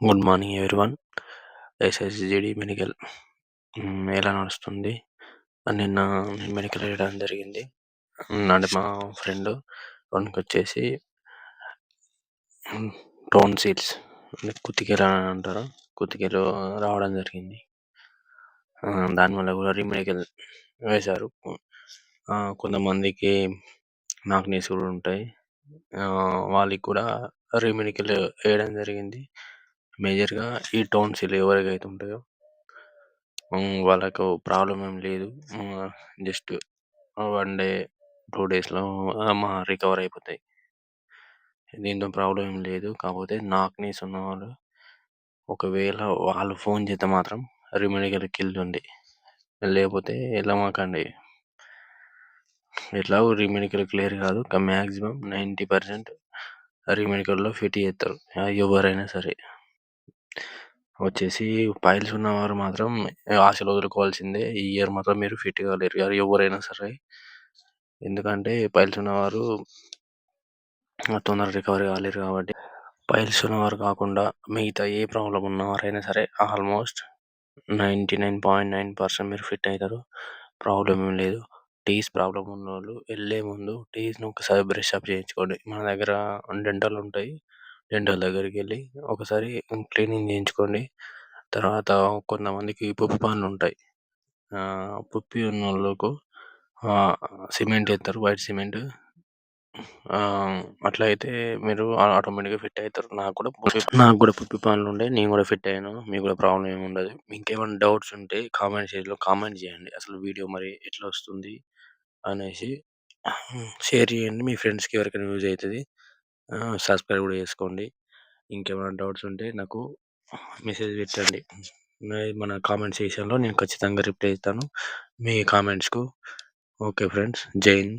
Good morning everyone SSGD medical ఎలా నడుస్తుంది? నిన్న మెడికల్ వేయడం జరిగింది. నాది మా ఫ్రెండ్ వానికి వచ్చేసి టోన్సిల్స్ కుతికేలు అని అంటారు. కుతికెలు రావడం జరిగింది. దానివల్ల కూడా రీమెడికల్ వేశారు. కొంతమందికి నాక్నెస్ కూడా ఉంటాయి. వాళ్ళకి కూడా రీమెడికల్ వేయడం జరిగింది. మేజర్గా ఈ టౌన్స్‌లో ఎవరికైతే ఉంటాయో ఉమ్, వాళ్ళకు ప్రాబ్లం ఏం లేదు. జస్ట్ వన్ డే టూ డేస్లో మా రికవర్ అయిపోతాయి. దీంతో ప్రాబ్లం ఏం లేదు. కాకపోతే నాక్‌నీస్ ఉన్నవాళ్ళు ఒకవేళ వాళ్ళు ఫోన్ చేస్తే మాత్రం రీమెడికల్కి వెళ్ళండి లేకపోతే వెళ్ళమాకండి. ఎట్లాగో రీమెడికల్ క్లియర్ కాదు మాక్సిమం నైంటీ పర్సెంట్ రీమెడికల్లో ఫిట్ చేస్తారు. ఆ, ఎవరైనా సరే. వచ్చేసి పైల్స్ ఉన్నవారు మాత్రం ఆశలు వదులుకోవాల్సిందే. ఈ ఇయర్ మాత్రం మీరు ఫిట్ కాలేరు అది ఎవరైనా సరే. ఎందుకంటే పైల్స్ ఉన్నవారు తొందరగా రికవరీ కాలేరు కాబట్టి. పైల్స్ ఉన్నవారు కాకుండా మిగతా ఏ ప్రాబ్లం ఉన్నవారైనా సరే almost ninety nine point nine percent మీరు ఫిట్ అవుతారు ప్రాబ్లం ఏం లేదు. టీస్ ప్రాబ్లం ఉన్నోళ్ళు వెళ్ళే ముందు టీస్ని ఒకసారి బ్రష్ అప్ చేయించుకోండి. మన దగ్గర డెంటల్ ఉంటాయి. డెంటల్ దగ్గరికి వెళ్ళి ఒకసారి క్లీనింగ్ చేయించుకోండి. తర్వాత కొంతమందికి పుప్పి పనులు ఉంటాయి. పుప్పి ఉన్న వాళ్ళకు సిమెంట్ వేస్తారు వైట్ సిమెంట్. అట్లా అయితే మీరు ఆటోమేటిక్గా ఫిట్ అవుతారు. నాకు కూడా నాకు కూడా పుప్పి పనులు ఉండే నేను కూడా ఫిట్ అయ్యాను. మీకు కూడా ప్రాబ్లం ఏమి ఉండదు. ఇంకేమైనా డౌట్స్ ఉంటే కామెంట్లో కామెంట్ చేయండి. అసలు వీడియో మరి ఎట్లా వస్తుంది అనేసి షేర్ చేయండి. మీ ఫ్రెండ్స్కి ఎవరికైనా యూజ్ అవుతుంది. సబ్స్క్రైబ్ కూడా చేసుకోండి. ఇంకేమైనా డౌట్స్ ఉంటే నాకు మెసేజ్ పెట్టండి. మన కామెంట్ సెక్షన్లో నేను ఖచ్చితంగా రిప్లై ఇస్తాను. మీ కామెంట్స్కు. Okay friends. జై హింద్.